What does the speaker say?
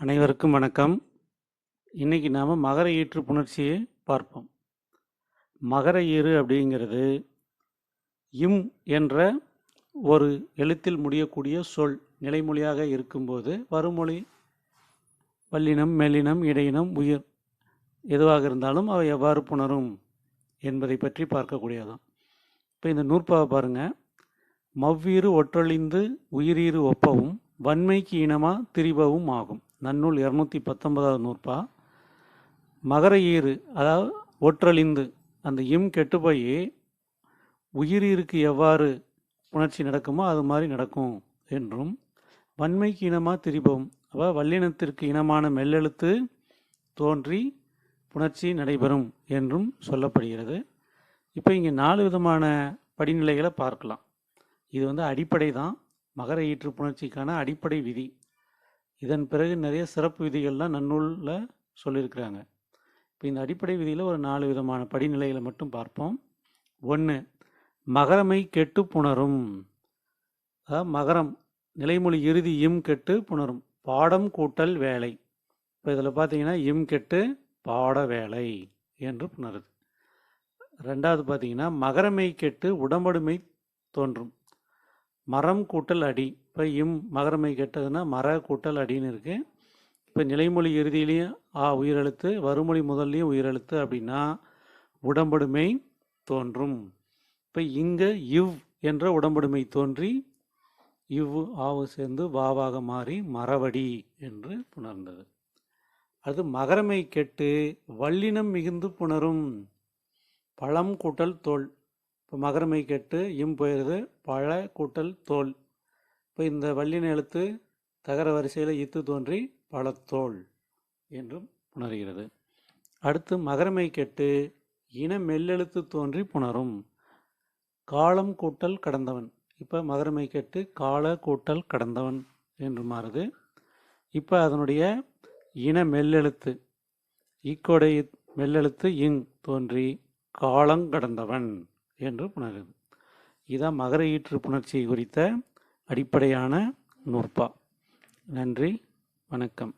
அனைவருக்கும் வணக்கம். இன்னைக்கு நாம் மகர ஈற்று புணர்ச்சியை பார்ப்போம். மகர ஈறு அப்படிங்கிறது இம் என்ற ஒரு எழுத்தில் முடியக்கூடிய சொல் நிலைமொழியாக இருக்கும்போது வருமொழி வல்லினம் மெல்லினம் இடையினம் உயிர் எதுவாக இருந்தாலும் அவை எவ்வாறு புணரும் என்பதை பற்றி பார்க்கக்கூடியதான் இப்போ இந்த நூற்பாவை பாருங்கள் மவ்வீறு ஒற்றொழிந்து உயிரீறு ஒப்பவும் வன்மைக்கு இனமாக திரிபவும் ஆகும். நன்னூல் இரநூத்தி பத்தொன்பதாவது நூற்பா. மகர ஈறு அதாவது ஒற்றழிந்து அந்த இம் கெட்டு போய் உயிரீருக்கு எவ்வாறு புணர்ச்சி நடக்குமோ அது மாதிரி நடக்கும் என்றும் வன்மைக்கு இனமாக திரிபவும் அவ வல்லினத்திற்கு இனமான மெல்லெழுத்து தோன்றி புணர்ச்சி நடைபெறும் என்றும் சொல்லப்படுகிறது. இப்போ இங்கே நாலு விதமான படிநிலைகளை பார்க்கலாம். இது வந்து அடிப்படை தான் மகர ஈற்று புணர்ச்சிக்கான அடிப்படை விதி. இதன் பிறகு நிறைய சிறப்பு விதிகள்லாம் நன்னூலில் சொல்லியிருக்கிறாங்க. இப்போ இந்த அடிப்படை விதியில் ஒரு நாலு விதமான படிநிலைகளை மட்டும் பார்ப்போம். ஒன்று மகரமை கெட்டு புணரும். அதாவது மகரம் நிலைமொழி இறுதி இம் கெட்டு புணரும். பாடம் கூட்டல் வேலை. இப்போ இதில் பார்த்தீங்கன்னா இம் கெட்டு பாட வேலை என்று புணருது. ரெண்டாவது பார்த்தீங்கன்னா மகரமை கெட்டு உடம்படுமை தோன்றும். மரம் கூட்டல் அடி. இப்போ இம் மகரமை கெட்டதுன்னா மர கூட்டல் அடின்னு இருக்கு. இப்போ நிலைமொழி இறுதியிலையும் ஆ உயிரெழுத்து வறுமொழி முதல்லையும் உயிரெழுத்து அப்படின்னா உடம்படுமை தோன்றும். இப்போ இங்கே இவ் என்ற உடம்படுமை தோன்றி இவ் ஆவு சேர்ந்து வாவாக மாறி மரவடி என்று புணர்ந்தது. அது மகரமை கெட்டு வல்லினம் மிகுந்து புணரும் பழம் கூட்டல் தோல். இப்போ மகரமை கெட்டு இம் போயிடுது பழ கூட்டல் தோல். இப்போ இந்த வள்ளின எழுத்து தகர வரிசையில் இத்து தோன்றி பழத்தோல் என்றும் புணர்கிறது. அடுத்து மகரமை கெட்டு இன மெல்லெழுத்து தோன்றி புணரும். காலம் கூட்டல் கடந்தவன். இப்போ மகரமை கெட்டு கால கூட்டல் கடந்தவன் என்று மாறுது. இப்போ அதனுடைய இன மெல்லெழுத்து ஈக்கோடை மெல்லெழுத்து இங் தோன்றி காலங்கடந்தவன் என்று புணருது இதான் மகர ஈற்று புணர்ச்சி குறித்த அடிப்படையான நூற்பா நன்றி வணக்கம்.